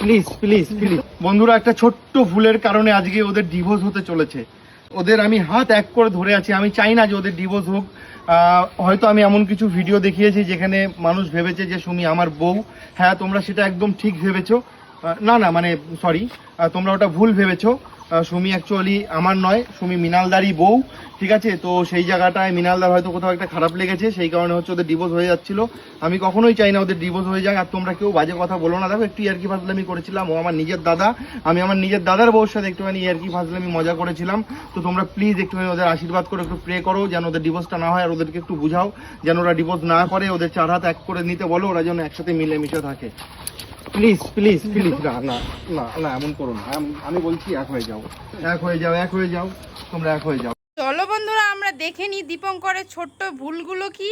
Please please please বন্ধুরা, একটা ছোট্ট ভুলের কারণে আজকে ওদের ডিভোর্স হতে চলেছে। ওদের আমি হাত এক করে ধরে আছি। আমি চাই না যে ওদের ডিভোর্স হোক। হয়তো আমি এমন কিছু ভিডিও দেখিয়েছি যেখানে মানুষ ভেবেছে যে, সুমি, আমার বউ। হ্যাঁ তোমরা সেটা একদম ঠিক ভেবেছো। না না মানে সরি তোমরা ওটা ভুল ভেবেছো। সুমি অ্যাকচুয়ালি আমার নয়, সুমি মিনালদারই বউ, ঠিক আছে? তো সেই জায়গাটায় মিনালদার হয়তো কোথাও একটা খারাপ লেগেছে, সেই কারণে হচ্ছে ওদের ডিভোর্স হয়ে যাচ্ছিল। আমি কখনোই চাই না ওদের ডিভোর্স হয়ে যাক, আর তোমরা কেউ বাজে কথা বলো না। দেখো, একটু ইয়ার্কি ফাজলামি করেছিলাম, ও আমার নিজের দাদা, আমি আমার নিজের দাদার বউর সাথে একটুখানি ইয়ার্কি ফাজলামি মজা করেছিলাম। তো তোমরা প্লিজ একটুখানি ওদের আশীর্বাদ করে একটু প্রে করো, যেন ওদের ডিভোর্সটা না হয়, আর ওদেরকে একটু বুঝাও, যেন ওরা ডিভোর্স না করে, ওদের চার হাত এক করে নিতে বলো, ওরা যেন একসাথে মিলেমিশে থাকে। প্লিজ প্লিজ প্লিজ না না না না এমন করো না। আমি বলছি এক হয়ে যাও। এক হয়ে যাও এক হয়ে যাও তোমরা এক হয়ে যাও। চলো বন্ধুরা আমরা দেখে নি দীপঙ্করের ছোট্ট ভুলগুলো কি?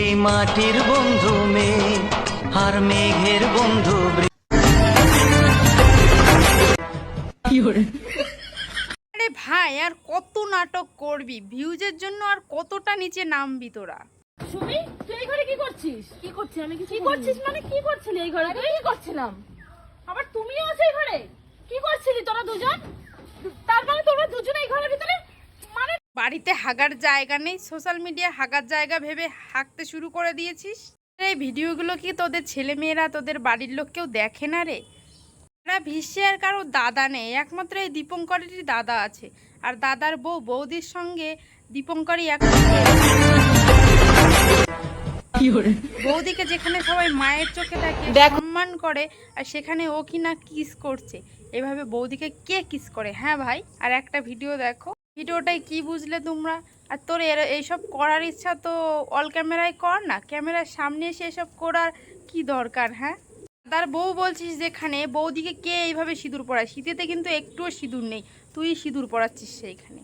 এই মাটির বন্ধু মেয়ে আর মেঘের বন্ধু আরে ভাই আর কত নাটক করবি? ভিউজের জন্য আর কতটা নিচে নামবি তোরা? সুমি তুই এই ঘরে কি করছিস? কি করছিস আমি কিছু কি করছিস মানে কি করছিলি এই ঘরে? তুই কি করছিলাম? আবার তুমিও আছো এই ঘরে? কি করছিলি তোরা দুজন? তার মানে তোমরা দুজন এই ঘরের ভিতরে? মানে বাড়িতে হাগার জায়গা নেই সোশ্যাল মিডিয়া হাগার জায়গা ভেবে হাঁকতে শুরু করে দিয়েছিস। এই ভিডিওগুলো কি তোদের ছেলে মেয়েরা তোদের বাড়ির লোক কেউ দেখে না রে? এরা বিশ্বের কারও দাদা নেই একমাত্র এই দীপঙ্করেরই দাদা আছে। আর দাদার বউ বৌদির সঙ্গে দীপঙ্করই একমাত্র। বৌদিকে যেখানে সবাই মায়ের চোখে দেখে সম্মান করে আর সেখানে ও কি না কিস করছে। এভাবে বৌদিকে কে কিস করে? হ্যাঁ ভাই আর একটা ভিডিও দেখো। ভিডিওটাই কি বুঝলে তোমরা? আর তোর এইসব করার ইচ্ছা তো অল ক্যামেরায় কর না? ক্যামেরার সামনে এসে এসব করার কি দরকার হ্যাঁ? তার বউ বলছিস যেখানে বৌদিকে কে এইভাবে সিঁদুর পড়ায় শীতেতে কিন্তু একটুও সিঁদুর নেই। তুই সিঁদুর পড়াচ্ছিস সেইখানে।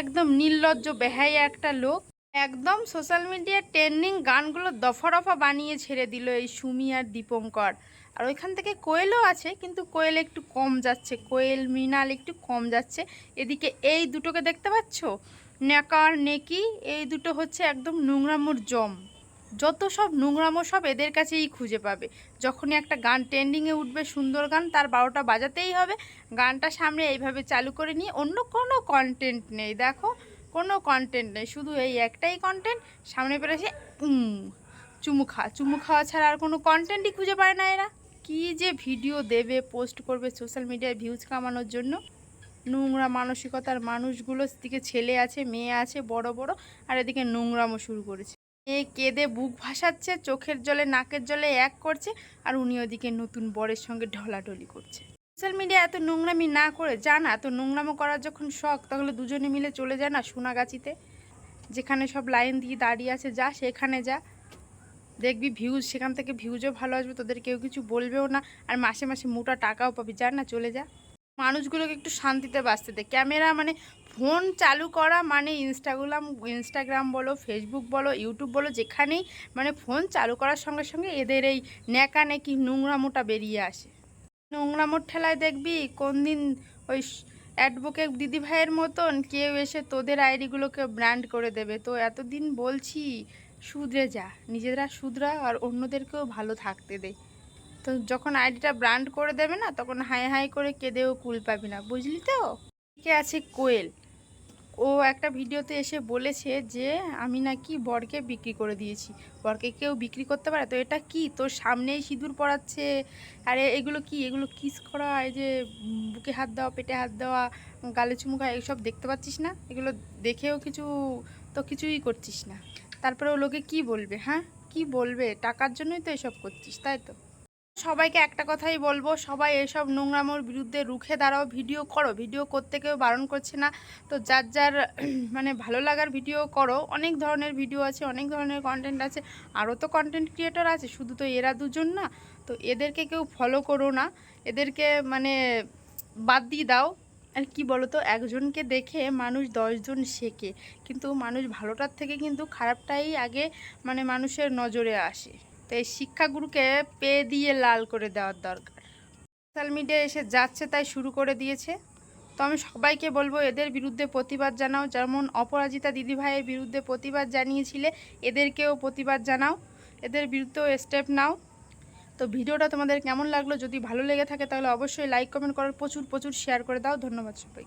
একদম নির্লজ্জ বেহাই একটা লোক। একদম সোশ্যাল মিডিয়ার ট্রেন্ডিং গানগুলো দফা রফা বানিয়ে ছেড়ে দিল এই সুমি আর দীপঙ্কর। আর ওইখান থেকে কোয়েলও আছে, কিন্তু কোয়েল একটু কম যাচ্ছে, কোয়েল, মৃণাল একটু কম যাচ্ছে। এদিকে এই দুটোকে দেখতে পাচ্ছ? নেকার নেকি, এই দুটো হচ্ছে একদম নোংরামোর জম। যত সব নোংরামো সব এদের কাছেই খুঁজে পাবে। যখনই একটা গান ট্রেন্ডিংয়ে উঠবে, সুন্দর গান, তার বারোটা বাজাতেই হবে। গানটা সামনে এইভাবে চালু করে নিয়ে অন্য কোনো কন্টেন্ট নেই, দেখো। কোনো কন্টেন্ট নেই। শুধু এই একটাই কন্টেন্ট সামনে পেরেছে উম, চুমু খাওয়া। চুমু খাওয়া ছাড়া আর কোনো কন্টেন্টই খুঁজে পায় না এরা। কি যে ভিডিও দেবে পোস্ট করবে সোশ্যাল মিডিয়ায় ভিউজ কামানোর জন্য। নোংরা মানসিকতার মানুষগুলো দিকে ছেলে আছে মেয়ে আছে বড় বড় আর এদিকে নোংরামো শুরু করেছে। এ কেঁদে বুক ভাসাচ্ছে চোখের জলে নাকের জলে এক করছে আর উনি ওদিকে নতুন বরের সঙ্গে ঢলাঢলি করছে। সোশ্যাল মিডিয়া এত নোংরামি না করে যা না, এত নোংরামো করার যখন শখ, তাহলে দুজনে মিলে চলে যায় না সোনাগাছিতে? যেখানে সব লাইন দিয়ে দাঁড়িয়ে আছে, যা সেখানে যা। দেখবি ভিউজ সেখান থেকে ভিউজও ভালো আসবে, তোদের কেউ কিছু বলবেও না, আর মাসে মাসে মোটা টাকাও পাবি, যা না চলে যা। মানুষগুলোকে একটু শান্তিতে বাঁচতে দে। ক্যামেরা মানে ফোন চালু করা মানে ইনস্টাগ্রাম ইনস্টাগ্রাম বলো ফেসবুক বলো ইউটিউব বলো, যেখানেই মানে ফোন চালু করার সঙ্গে সঙ্গে এদের এই ন্যাকা নেকি নোংরামোটা বেরিয়ে আসে। নোংরামোর ঠেলায় দেখবি? কোন দিন ওই অ্যাডভোকেট দিদিভাইয়ের মতন কেউ এসে তোদের আইডিগুলোকে ব্র্যান্ড করে দেবে। তো এতদিন বলছি, শুধরে যা। নিজেরা শুধরা, আর অন্যদেরকেও ভালো থাকতে দে। তো যখন আইডিটা ব্র্যান্ড করে দেবে না, তখন হাই হাই করে কেঁদেও কুল পাবি না। বুঝলি তো? কে আছে কোয়েল? ও একটা ভিডিওতে এসে বলেছে যে, আমি নাকি বরকে বিক্রি করে দিয়েছি। বরকে কেউ বিক্রি করতে পারে? তো এটা কি? তোর সামনেই সিঁদুর পড়াচ্ছে আরে, এগুলো কি? এগুলো কিস করা? এই যে বুকে হাত দেওয়া, পেটে হাত দেওয়া, গালে চুমু খাওয়া এইসব দেখতে পাচ্ছিস না? এগুলো দেখেও কিছু, তো কিছুই করছিস না। তারপরে ও লোকে কি বলবে হ্যাঁ? কি বলবে? টাকার জন্যই তো এসব করছিস, তাই তো? সবাইকে একটা কথাই বলব, সবাই এসব নোংরামোর বিরুদ্ধে রুখে দাঁড়াও, ভিডিও করো, ভিডিও করতে কেউ বারণ করছে না। তো যার যার মানে ভালো লাগার ভিডিও করো, অনেক ধরনের ভিডিও আছে, অনেক ধরনের কন্টেন্ট আছে, আরও তো কন্টেন্ট ক্রিয়েটর আছে, শুধু তো এরা দুজন না। তো এদেরকে কেউ ফলো করো না, এদেরকে মানে বাদ দিয়ে দাও। আর কি বলো তো একজনকে দেখে মানুষ দশজন শেখে, কিন্তু মানুষ ভালোটার থেকে কিন্তু খারাপটাই আগে মানে মানুষের নজরে আসে। তো এই শিক্ষাগুরুকে পে দিয়ে লাল করে দেওয়ার দরকার। সোশ্যাল মিডিয়া এসে যাচ্ছে তাই শুরু করে দিয়েছে। তো আমি সবাইকে বলব, এদের বিরুদ্ধে প্রতিবাদ জানাও। যেমন অপরাজিতা দিদিভাইয়ের বিরুদ্ধে প্রতিবাদ জানিয়েছিলে, এদেরকেও প্রতিবাদ জানাও। এদের বিরুদ্ধেও স্টেপ নাও। তো ভিডিওটা তোমাদের কেমন লাগল? যদি ভালো লেগে থাকে তাহলে অবশ্যই লাইক কমেন্ট করার প্রচুর প্রচুর শেয়ার করে দাও। ধন্যবাদ সবাই